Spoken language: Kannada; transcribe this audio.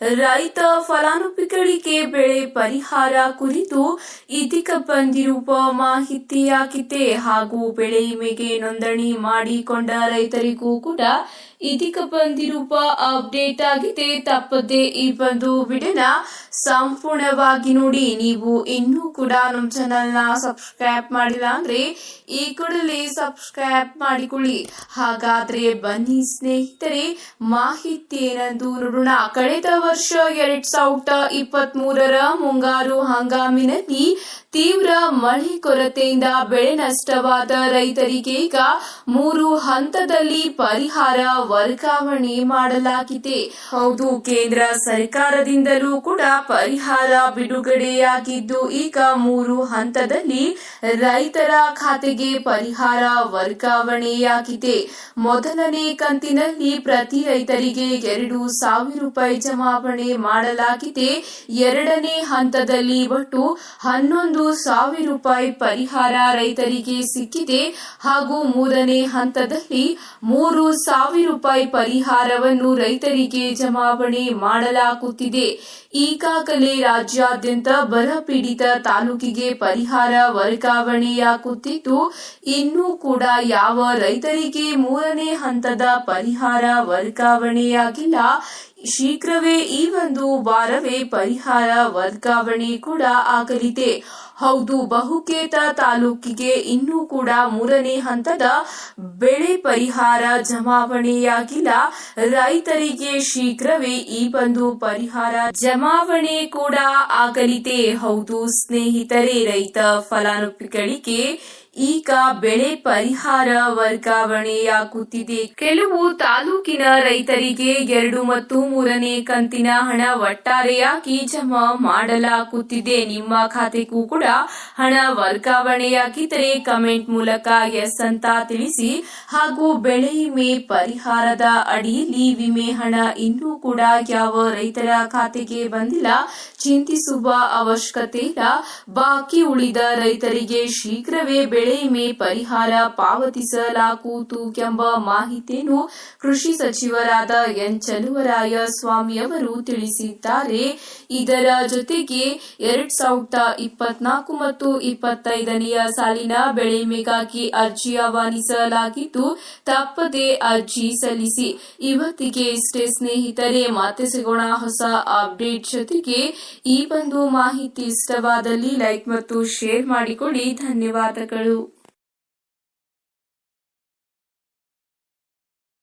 ರೈತ ಫಲಾನುಭವಿಗಳಿಗೆ ಬೆಳೆ ಪರಿಹಾರ ಕುರಿತು ಇದೀಗ ಬಂದಿರುವ ಮಾಹಿತಿಯಾಗಿದೆ. ಹಾಗೂ ಬೆಳೆ ವಿಮೆಗೆ ನೋಂದಣಿ ಮಾಡಿಕೊಂಡ ರೈತರಿಗೂ ಕೂಡ ಇದೀಗ ಬಂದಿರುವ ಅಪ್ಡೇಟ್ ಆಗಿದೆ. ತಪ್ಪದೆ ಈ ಒಂದು ವಿಡಿಯೋನ ಸಂಪೂರ್ಣವಾಗಿ ನೋಡಿ, ನೀವು ಇನ್ನೂ ಕೂಡ ನಮ್ಮ ಚಾನಲ್ನ ಸಬ್ಸ್ಕ್ರೈಬ್ ಮಾಡಿಲ್ಲ ಅಂದ್ರೆ ಈ ಕೂಡಲೇ ಸಬ್ಸ್ಕ್ರೈಬ್ ಮಾಡಿಕೊಳ್ಳಿ. ಹಾಗಾದ್ರೆ ಬನ್ನಿ ಸ್ನೇಹಿತರೆ ಮಾಹಿತಿ ಏನಂದು ನೋಡೋಣ. ಕಳೆದ ವರ್ಷ ಎರಡ್ ಸಾವಿರದ ಇಪ್ಪತ್ತ್ ಮೂರರ ಮುಂಗಾರು ಹಂಗಾಮಿನಲ್ಲಿ ತೀವ್ರ ಮಳೆ ಕೊರತೆಯಿಂದ ಬೆಳೆ ನಷ್ಟವಾದ ರೈತರಿಗೆ ಈಗ ಮೂರು ಹಂತದಲ್ಲಿ ಪರಿಹಾರ ವರ್ಗಾವಣೆ ಮಾಡಲಾಗಿದೆ. ಹೌದು, ಕೇಂದ್ರ ಸರ್ಕಾರದಿಂದಲೂ ಕೂಡ ಪರಿಹಾರ ಬಿಡುಗಡೆಯಾಗಿದ್ದು, ಈಗ ಮೂರು ಹಂತದಲ್ಲಿ ರೈತರ ಖಾತೆಗೆ ಪರಿಹಾರ ವರ್ಗಾವಣೆಯಾಗಿದೆ. ಮೊದಲನೇ ಕಂತಿನಲ್ಲಿ ಪ್ರತಿ ರೈತರಿಗೆ ಎರಡು ಸಾವಿರ ರೂಪಾಯಿ ಜಮಾವಣೆ ಮಾಡಲಾಗಿದೆ. ಎರಡನೇ ಹಂತದಲ್ಲಿ ಒಟ್ಟು ಹನ್ನೊಂದು ಸಾವಿರ ರೂಪಾಯಿ ಪರಿಹಾರ ರೈತರಿಗೆ ಸಿಕ್ಕಿದೆ. ಹಾಗೂ ಮೂರನೇ ಹಂತದಲ್ಲಿ ಮೂರು ಸಾವಿರ ರೂಪಾಯಿ ಪರಿಹಾರವನ್ನು ರೈತರಿಗೆ ಜಮಾವಣೆ ಮಾಡಲಾಗುತ್ತಿದೆ. ಈಗಾಗಲೇ ರಾಜ್ಯಾದ್ಯಂತ ಬರ ಪೀಡಿತ ತಾಲೂಕಿಗೆ ಪರಿಹಾರ ವರ್ಗಾವಣೆಯಾಗುತ್ತಿದ್ದು ಇನ್ನೂ ಕೂಡ ಯಾವ ರೈತರಿಗೆ ಮೂರನೇ ಹಂತದ ಪರಿಹಾರ ವರ್ಗಾವಣೆಯಾಗಿಲ್ಲ. ಶೀಘ್ರವೇ ಈ ಒಂದು ವಾರವೇ ಪರಿಹಾರ ವರ್ಗಾವಣೆ ಕೂಡ ಆಗಲಿದೆ. ಹೌದು, ಬಹುಕೇತ ತಾಲೂಕಿಗೆ ಇನ್ನೂ ಕೂಡ ಮೂರನೇ ಹಂತದ ಬೆಳೆ ಪರಿಹಾರ ಜಮಾವಣೆಯಾಗಿಲ್ಲ. ರೈತರಿಗೆ ಶೀಘ್ರವೇ ಈ ಒಂದು ಪರಿಹಾರ ಜಮಾವಣೆ ಕೂಡ ಆಗಲಿದೆ. ಹೌದು, ಸ್ನೇಹಿತರೆ, ರೈತ ಫಲಾನುಭವಿಗಳಿಗೆ ಈಗ ಬೆಳೆ ಪರಿಹಾರ ವರ್ಗಾವಣೆಯಾಗುತ್ತಿದೆ. ಕೆಲವು ತಾಲೂಕಿನ ರೈತರಿಗೆ ಎರಡು ಮತ್ತು ಮೂರನೇ ಕಂತಿನ ಹಣ ಒಟ್ಟಾರೆಯಾಗಿ ಜಮಾ ಮಾಡಲಾಗುತ್ತಿದೆ. ನಿಮ್ಮ ಖಾತೆಗೂ ಕೂಡ ಹಣ ವರ್ಗಾವಣೆಯಾಗಿದ್ದರೆ ಕಮೆಂಟ್ ಮೂಲಕ ಎಸ್ ಅಂತ ತಿಳಿಸಿ. ಹಾಗೂ ಬೆಳೆ ವಿಮೆ ಪರಿಹಾರದ ಅಡಿಯಲ್ಲಿ ವಿಮೆ ಹಣ ಇನ್ನೂ ಕೂಡ ಯಾವ ರೈತರ ಖಾತೆಗೆ ಬಂದಿಲ್ಲ, ಚಿಂತಿಸುವ ಅವಶ್ಯಕತೆ ಇಲ್ಲ. ಬಾಕಿ ಉಳಿದ ರೈತರಿಗೆ ಶೀಘ್ರವೇ ವಿಮೆ ಪರಿಹಾರ ಪಾವತಿಸಲಾಗುವುದು ಎಂಬ ಮಾಹಿತಿಯನ್ನು ಕೃಷಿ ಸಚಿವರಾದ ಎನ್ ಚಲುವರಾಯ ಸ್ವಾಮಿ ಅವರು ತಿಳಿಸಿದ್ದಾರೆ. ಇದರ ಜೊತೆಗೆ ಎರಡ್ ಸಾವಿರದ ಇಪ್ಪತ್ನಾಲ್ಕು ಮತ್ತು ಇಪ್ಪತ್ತೈದನೆಯ ಸಾಲಿನ ಬೆಳೆ ವಿಮೆಗಾಗಿ ಅರ್ಜಿ ಆಹ್ವಾನಿಸಲಾಗಿದ್ದು, ತಪ್ಪದೆ ಅರ್ಜಿ ಸಲ್ಲಿಸಿ ಇವತ್ತಿಗೆ ಇಷ್ಟೇ ಸ್ನೇಹಿತರೆ ಮತ್ತೆ ಸಿಗೋಣ ಹೊಸ ಅಪ್ಡೇಟ್ ಜೊತೆಗೆ ಈ ಒಂದು ಮಾಹಿತಿ ಇಷ್ಟವಾದಲ್ಲಿ ಲೈಕ್ ಮತ್ತು ಶೇರ್ ಮಾಡಿಕೊಡಿ ಧನ್ಯವಾದಗಳು.